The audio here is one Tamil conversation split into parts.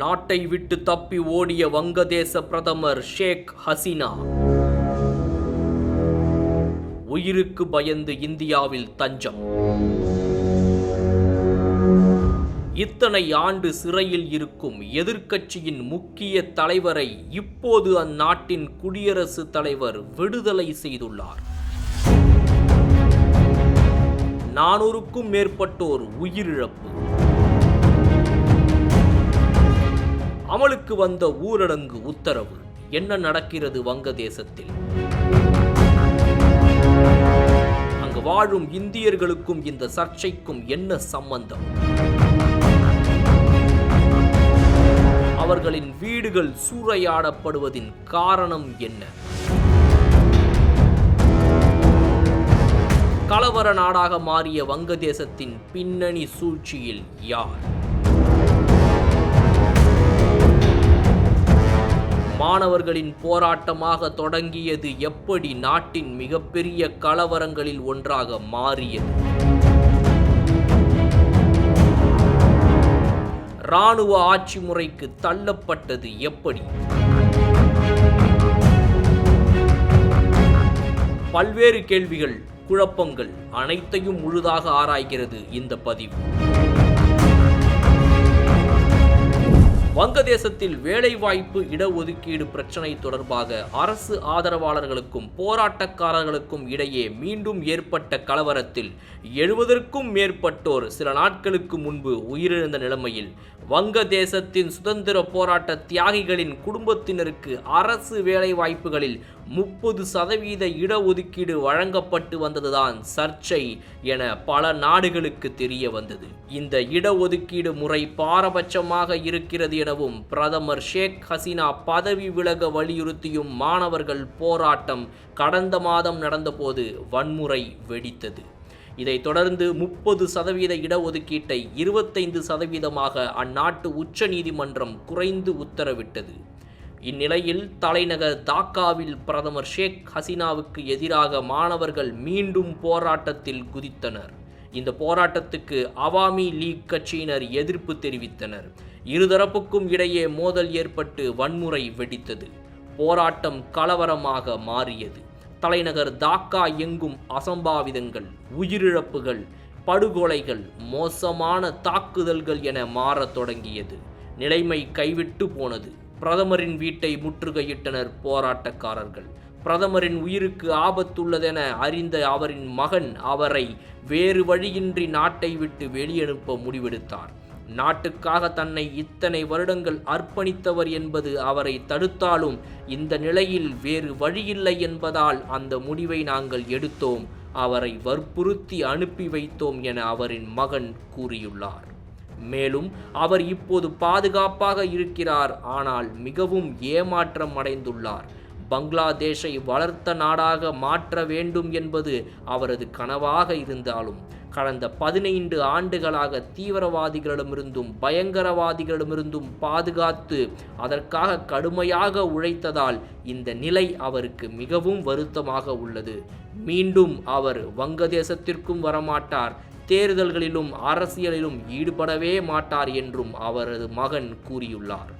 நாட்டை விட்டு தப்பி ஓடிய வங்கதேச பிரதமர் ஷேக் ஹசீனா. உயிருக்கு பயந்து இந்தியாவில் தஞ்சம். இத்தனை ஆண்டு சிறையில் இருக்கும் எதிர்க்கட்சியின் முக்கிய தலைவரை இப்போது அந்நாட்டின் குடியரசுத் தலைவர் விடுதலை செய்துள்ளார். நானூறுக்கும் மேற்பட்டோர் உயிரிழப்பு. அமலுக்கு வந்த ஊரடங்கு உத்தரவு. என்ன நடக்கிறது வங்கதேசத்தில்? அங்கு வாழும் இந்தியர்களுக்கும் இந்த சர்ச்சைக்கும் என்ன சம்பந்தம்? அவர்களின் வீடுகள் சூறையாடப்படுவதின் காரணம் என்ன? கலவர நாடாக மாறிய வங்கதேசத்தின் பின்னணி சூழ்ச்சியில் யார்? மாணவர்களின் போராட்டமாக தொடங்கியது எப்படி நாட்டின் மிகப்பெரிய கலவரங்களில் ஒன்றாக மாறியது? இராணுவ ஆட்சி முறைக்கு தள்ளப்பட்டது எப்படி? பல்வேறு கேள்விகள் குழப்பங்கள் அனைத்தையும் முழுதாக ஆராய்கிறது இந்த பதிவு. வங்கதேசத்தில் வேலைவாய்ப்பு இடஒதுக்கீடு பிரச்சினை தொடர்பாக அரசு ஆதரவாளர்களுக்கும் போராட்டக்காரர்களுக்கும் இடையே மீண்டும் ஏற்பட்ட கலவரத்தில் எழுபதற்கும் மேற்பட்டோர் சில நாட்களுக்கு முன்பு உயிரிழந்த நிலைமையில் வங்கதேசத்தின் சுதந்திர போராட்ட தியாகிகளின் குடும்பத்தினருக்கு அரசு வேலைவாய்ப்புகளில் முப்பது சதவீத இடஒதுக்கீடு வழங்கப்பட்டு வந்ததுதான் சர்ச்சை என பல நாடுகளுக்கு தெரிய வந்தது. இந்த இடஒதுக்கீடு முறை பாரபட்சமாக இருக்கிறது எனவும் பிரதமர் ஷேக் ஹசீனா பதவி விலக வலியுறுத்தியும் மாணவர்கள் போராட்டம் கடந்த மாதம் நடந்தபோது வன்முறை வெடித்தது. இதைத் தொடர்ந்து முப்பது சதவீத இடஒதுக்கீட்டை இருபத்தைந்து சதவீதமாக அந்நாட்டு உச்ச நீதிமன்றம் குறைந்து உத்தரவிட்டது. இந்நிலையில் தலைநகர் தாக்காவில் பிரதமர் ஷேக் ஹசீனாவுக்கு எதிராக மாணவர்கள் மீண்டும் போராட்டத்தில் குதித்தனர். இந்த போராட்டத்துக்கு அவாமி லீக் கட்சியினர் எதிர்ப்பு தெரிவித்தனர். இருதரப்புக்கும் இடையே மோதல் ஏற்பட்டு வன்முறை வெடித்தது. போராட்டம் கலவரமாக மாறியது. தலைநகர் தாக்கா எங்கும் அசம்பாவிதங்கள் உயிரிழப்புகள் படுகொலைகள் மோசமான தாக்குதல்கள் என மாறத் தொடங்கியது. நிலைமை கைவிட்டு போனது. பிரதமரின் வீட்டை முற்றுகையிட்டனர் போராட்டக்காரர்கள். பிரதமரின் உயிருக்கு ஆபத்துள்ளதென அறிந்த அவரின் மகன் அவரை வேறு வழியின்றி நாட்டை விட்டு வெளியனுப்ப முடிவெடுத்தார். நாட்டுக்காக தன்னை இத்தனை வருடங்கள் அர்ப்பணித்தவர் என்பது அவரை தடுத்தாலும் இந்த நிலையில் வேறு வழியில்லை என்பதால் அந்த முடிவை நாங்கள் எடுத்தோம். அவரை வற்புறுத்தி அனுப்பி வைத்தோம் என அவரின் மகன் கூறியுள்ளார். மேலும் அவர் இப்போது பாதுகாப்பாக இருக்கிறார் ஆனால் மிகவும் ஏமாற்றம் அடைந்துள்ளார். பங்களாதேஷை வளர்த்த நாடாக மாற்ற வேண்டும் என்பது அவரது கனவாக இருந்தாலும் கடந்த பதினைந்து ஆண்டுகளாக தீவிரவாதிகளிடமிருந்தும் பயங்கரவாதிகளிடமிருந்தும் பாதுகாத்து அதற்காக கடுமையாக உழைத்ததால் இந்த நிலை அவருக்கு மிகவும் வருத்தமாக உள்ளது. மீண்டும் அவர் வங்கதேசத்திற்கும் வரமாட்டார். தேர்தல்களிலும் அரசியலிலும் ஈடுபடவே மாட்டார் என்றும் அவரது மகன் கூறியுள்ளார்.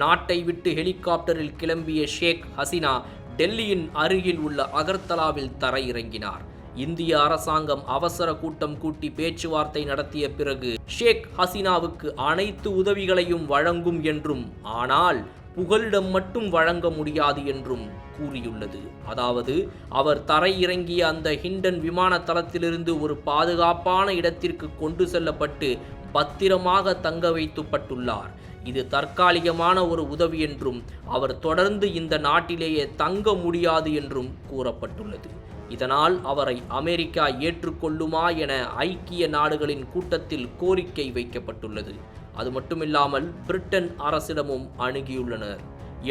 நாட்டை விட்டு ஹெலிகாப்டரில் கிளம்பிய ஷேக் ஹசீனா டெல்லியின் அருகில் உள்ள அகர்தலாவில் தரையிறங்கினார். இந்திய அரசாங்கம் அவசர கூட்டம் கூட்டி பேச்சுவார்த்தை நடத்திய பிறகு ஷேக் ஹசீனாவுக்கு அனைத்து உதவிகளையும் வழங்கும் என்றும் ஆனால் புகலிடம் மட்டும் வழங்க முடியாது என்றும் கூறியுள்ளது. அதாவது அவர் தரையிறங்கிய அந்த ஹிண்டன் விமான தளத்திலிருந்து ஒரு பாதுகாப்பான இடத்திற்கு கொண்டு செல்லப்பட்டு பத்திரமாக தங்க வைத்துப்பட்டுள்ளார். இது தற்காலிகமான ஒரு உதவி என்றும் அவர் தொடர்ந்து இந்த நாட்டிலேயே தங்க முடியாது என்றும் கூறப்பட்டுள்ளது. இதனால் அவரை அமெரிக்கா ஏற்றுக்கொள்ளுமா என ஐக்கிய நாடுகளின் கூட்டத்தில் கோரிக்கை வைக்கப்பட்டுள்ளது. அது மட்டுமில்லாமல் பிரிட்டன் அரசிடமும் அணுகியுள்ளனர்.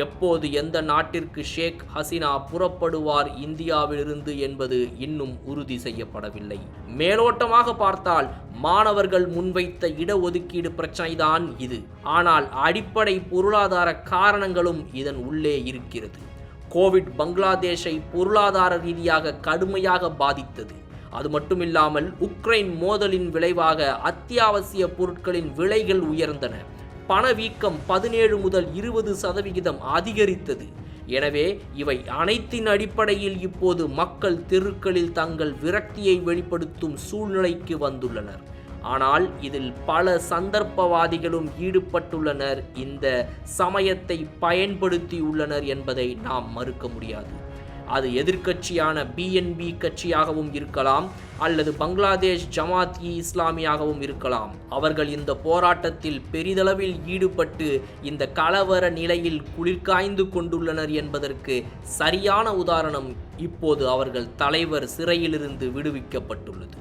எப்போது எந்த நாட்டிற்கு ஷேக் ஹசீனா புறப்படுவார் இந்தியாவிலிருந்து என்பது இன்னும் உறுதி செய்யப்படவில்லை. மேலோட்டமாக பார்த்தால் மாணவர்கள் முன்வைத்த இடஒதுக்கீடு பிரச்சனைதான் இது. ஆனால் அடிப்படை பொருளாதார காரணங்களும் இதன் உள்ளே இருக்கிறது. கோவிட் பங்களாதேஷை பொருளாதார ரீதியாக கடுமையாக பாதித்தது. அது மட்டுமில்லாமல் உக்ரைன் மோதலின் விளைவாக அத்தியாவசிய பொருட்களின் விலைகள் உயர்ந்தன. பணவீக்கம் பதினேழு முதல் இருபது சதவிகிதம் அதிகரித்தது. எனவே இவை அனைத்தின் அடிப்படையில் இப்போது மக்கள் தெருக்களில் தங்கள் விரக்தியை வெளிப்படுத்தும் சூழ்நிலைக்கு வந்துள்ளனர். ஆனால் இதில் பல சந்தர்ப்பவாதிகளும் ஈடுபட்டுள்ளனர். இந்த சமயத்தை பயன்படுத்தியுள்ளனர் என்பதை நாம் மறுக்க முடியாது. அது எதிர்க்கட்சியான பிஎன்பி கட்சியாகவும் இருக்கலாம் அல்லது பங்களாதேஷ் ஜமாத் இ இஸ்லாமியாகவும் இருக்கலாம். அவர்கள் இந்த போராட்டத்தில் பெரிதளவில் ஈடுபட்டு இந்த கலவர நிலையில் குளிர்காய்ந்து கொண்டுள்ளனர் என்பதற்கு சரியான உதாரணம் இப்போது அவர்கள் தலைவர் சிறையிலிருந்து விடுவிக்கப்பட்டுள்ளது.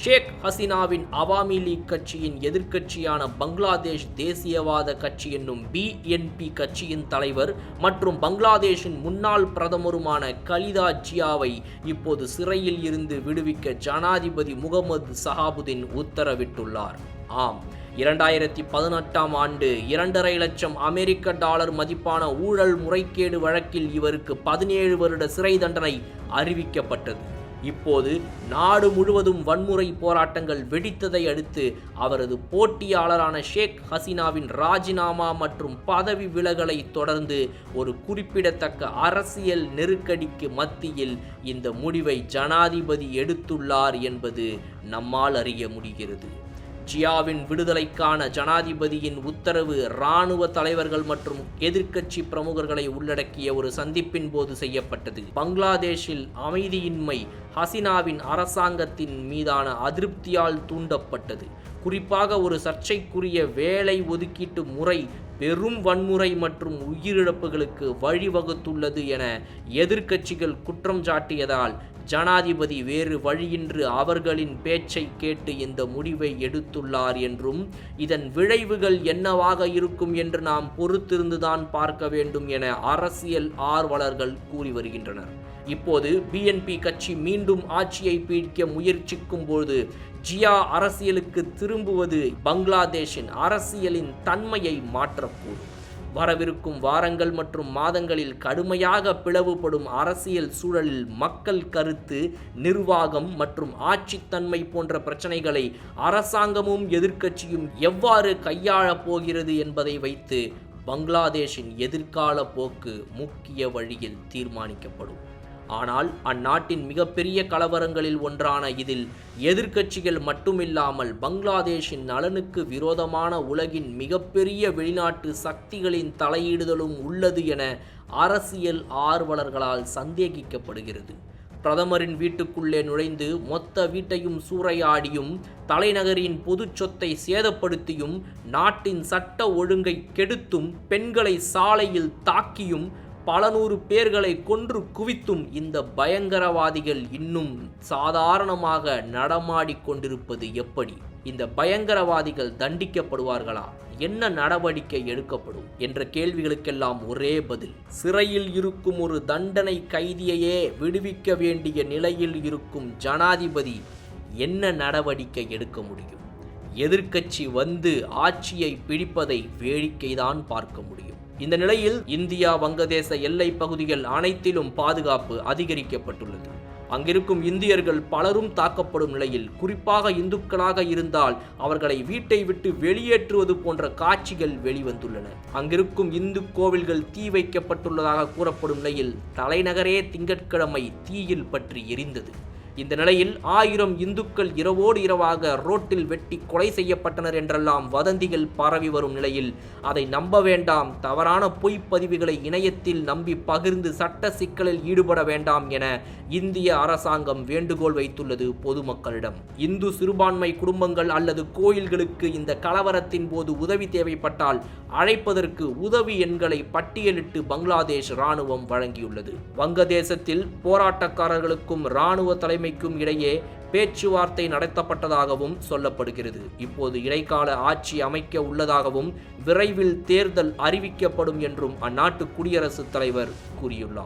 ஷேக் ஹசீனாவின் அவாமி லீக் கட்சியின் எதிர்க்கட்சியான பங்களாதேஷ் தேசியவாத கட்சி என்னும் பிஎன்பி கட்சியின் தலைவர் மற்றும் பங்களாதேஷின் முன்னாள் பிரதமருமான கலிதா ஜியாவை இப்போது சிறையில் இருந்து விடுவிக்க ஜனாதிபதி முகமது சஹாபுதீன் உத்தரவிட்டுள்ளார். ஆம் இரண்டாயிரத்தி பதினெட்டாம் ஆண்டு இரண்டரை லட்சம் அமெரிக்க டாலர் மதிப்பான ஊழல் முறைகேடு வழக்கில் இவருக்கு பதினேழு வருட சிறை தண்டனை அறிவிக்கப்பட்டது. இப்போது நாடு முழுவதும் வன்முறை போராட்டங்கள் வெடித்ததை அடுத்து அவரது போட்டியாளரான ஷேக் ஹசீனாவின் ராஜினாமா மற்றும் பதவி விலகலை தொடர்ந்து ஒரு குறிப்பிடத்தக்க அரசியல் நெருக்கடிக்கு மத்தியில் இந்த முடிவை ஜனாதிபதி எடுத்துள்ளார் என்பது நம்மால் அறிய முடிகிறது. ஜியாவின் விடுதலைக்கான ஜனாதிபதியின் உத்தரவு இராணுவ தலைவர்கள் மற்றும் எதிர்க்கட்சி பிரமுகர்களை உள்ளடக்கிய ஒரு சந்திப்பின் போது செய்யப்பட்டது. பங்களாதேஷில் அமைதியின்மை ஹசினாவின் அரசாங்கத்தின் மீதான அதிருப்தியால் தூண்டப்பட்டது. குறிப்பாக ஒரு சர்ச்சைக்குரிய வேலை ஒதுக்கீட்டு முறை பெரும் வன்முறை மற்றும் உயிரிழப்புகளுக்கு வழிவகுத்துள்ளது என எதிர்க்கட்சிகள் குற்றம் சாட்டியதால் ஜனாதிபதி வேறு வழியின்றி அவர்களின் பேச்சை கேட்டு இந்த முடிவை எடுத்துள்ளார் என்றும் இதன் விளைவுகள் என்னவாக இருக்கும் என்று நாம் பொறுத்திருந்துதான் பார்க்க வேண்டும் என அரசியல் ஆர்வலர்கள் கூறி வருகின்றனர். இப்போது பிஎன்பி கட்சி மீண்டும் ஆட்சியை பீடிக்க முயற்சிக்கும் போது ஜியா அரசியலுக்கு திரும்புவது பங்களாதேஷின் அரசியலின் தன்மையை மாற்றக்கூடும். வரவிருக்கும் வாரங்கள் மற்றும் மாதங்களில் கடுமையாக பிளவுபடும் அரசியல் சூழலில் மக்கள் கருத்து நிர்வாகம் மற்றும் ஆட்சித்தன்மை போன்ற பிரச்சனைகளை அரசாங்கமும் எதிர்க்கட்சியும் எவ்வாறு கையாளப் போகிறது என்பதை வைத்து பங்களாதேஷின் எதிர்கால போக்கு முக்கிய வழியில் தீர்மானிக்கப்படும். ஆனால் அந்நாட்டின் மிகப்பெரிய கலவரங்களில் ஒன்றான இதில் எதிர்க்கட்சிகள் மட்டுமில்லாமல் பங்களாதேஷின் நலனுக்கு விரோதமான உலகின் மிகப்பெரிய வெளிநாட்டு சக்திகளின் தலையீடுதலும் உள்ளது என அரசியல் ஆர்வலர்களால் சந்தேகிக்கப்படுகிறது. பிரதமரின் வீட்டுக்குள்ளே நுழைந்து மொத்த வீட்டையும் சூறையாடியும் தலைநகரின் பொது சொத்தை சேதப்படுத்தியும் நாட்டின் சட்ட ஒழுங்கை கெடுத்தும் பெண்களை சாலையில் தாக்கியும் பல நூறு பேர்களை கொன்று குவித்தும் இந்த பயங்கரவாதிகள் இன்னும் சாதாரணமாக நடமாடி கொண்டிருப்பது எப்படி? இந்த பயங்கரவாதிகள் தண்டிக்கப்படுவார்களா? என்ன நடவடிக்கை எடுக்கப்படும்? என்ற கேள்விகளுக்கெல்லாம் ஒரே பதில் சிறையில் இருக்கும் ஒரு தண்டனை கைதியையே விடுவிக்க வேண்டிய நிலையில் இருக்கும் ஜனாதிபதி என்ன நடவடிக்கை எடுக்க முடியும்? எதிர்க்கட்சி வந்து ஆட்சியை பிடிப்பதை வேடிக்கைதான் பார்க்க முடியும். இந்த நிலையில் இந்தியா வங்கதேச எல்லை பகுதிகள் அனைத்திலும் பாதுகாப்பு அதிகரிக்கப்பட்டுள்ளது. அங்கிருக்கும் இந்தியர்கள் பலரும் தாக்கப்படும் நிலையில் குறிப்பாக இந்துக்களாக இருந்தால் அவர்களை வீட்டை விட்டு வெளியேற்றுவது போன்ற காட்சிகள் வெளிவந்துள்ளன. அங்கிருக்கும் இந்து கோவில்கள் தீ வைக்கப்பட்டுள்ளதாக கூறப்படும் நிலையில் தலைநகரே திங்கட்கிழமை தீயில் பற்றி எரிந்தது. இந்த நிலையில் ஆயிரம் இந்துக்கள் இரவோடு இரவாக ரோட்டில் வெட்டி கொலை செய்யப்பட்டனர் என்றெல்லாம் வதந்திகள் பரவி வரும் நிலையில் அதை நம்ப வேண்டாம் தவறான பொய்ப்பதிவுகளை இணையத்தில் நம்பி பகிர்ந்து சட்ட சிக்கலில் ஈடுபட வேண்டாம் என இந்திய அரசாங்கம் வேண்டுகோள் வைத்துள்ளது பொதுமக்களிடம். இந்து சிறுபான்மை குடும்பங்கள் அல்லது கோயில்களுக்கு இந்த கலவரத்தின் போது உதவி தேவைப்பட்டால் அழைப்பதற்கு உதவி எண்களை பட்டியலிட்டு பங்களாதேஷ் ராணுவம் வழங்கியுள்ளது. வங்கதேசத்தில் போராட்டக்காரர்களுக்கும் ராணுவ தலைமைக்கும் இடையே பேச்சுவார்த்தை நடத்தப்பட்டதாகவும் சொல்லப்படுகிறது. இப்போது இடைக்கால ஆட்சி அமைக்க உள்ளதாகவும் விரைவில் தேர்தல் அறிவிக்கப்படும் என்றும் அந்நாட்டு குடியரசுத் தலைவர் கூறியுள்ளார்.